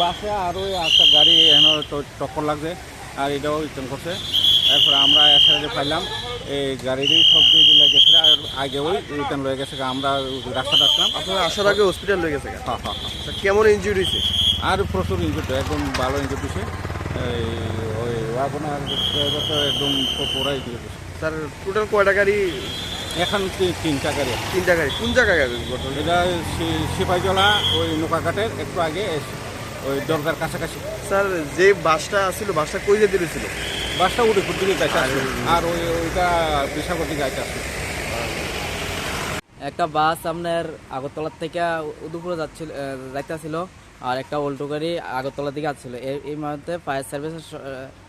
বাসে আর ওই একটা গাড়ি এখানে টক্কর লাগছে আর এটাও রিটার্ন করছে। এরপরে আমরা এসে পাইলাম এই গাড়িরই সব দিয়ে দিলে গেছে আর আগে ওই রিটার্ন লয়ে গেছে আমরা রাস্তাটা আসলাম। আপনার আসার আগে হসপিটাল হয়ে গেছে হ্যাঁ হ্যাঁ হ্যাঁ। কেমন ইঞ্জুরি হয়েছে? আর প্রচুর ইঞ্জুর একদম ভালো ইঞ্জুর এই ওই আপনার একদম পুরো ইঞ্জুর স্যার টোটাল কয়টা গাড়ি এখন তি- তিনটা গাড়ি। তিনটা গাড়ি কোন জায়গায় গাড়ি ঘটনা এটা সি- সিপাহীজলা ওই নৌকাঘাটের একটু আগে এসে, ওই দরগার কাছাকাছি। স্যার যে বাসটা ছিল বাসটা কই যেতে দিয়েছিল? বাসটা উড়িপুর দিকে যাইতে আর ওই ওইটা বিশাখর দিকে যাইতে আসবে একটা বাস আপনার আগরতলার থেকে উদয়পুরে যাচ্ছিল যাইতেছিল আর একটা অল্টো গাড়ি আগরতলার দিকে আসছিল। এই এই মুহূর্তে ফায়ার সার্ভিসের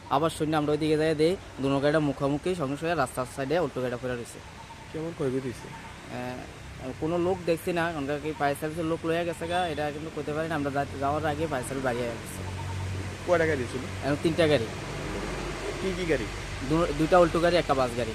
আবার শূন্য আমরা ওই দিকে যাই দিই দুনো গাড়িটা মুখোমুখি সঙ্গে সঙ্গে রাস্তার সাইডে অল্টো গাড়িটা পড়ে রয়েছে। কেমন ক্ষয়ক্ষতি দিছে? কোনো লোক দেখছি না কারণ কি ফায়ার সার্ভিসের লোক লইয়া গেছে গা এটা কিন্তু করতে পারি না আমরা যাওয়ার আগে ফায়ার সার্ভিস বাড়িয়ে গেছে। কয়টা গাড়ি ছিল? তিনটা গাড়ি। কি কি গাড়ি? দুইটা অল্টো গাড়ি একটা বাস গাড়ি।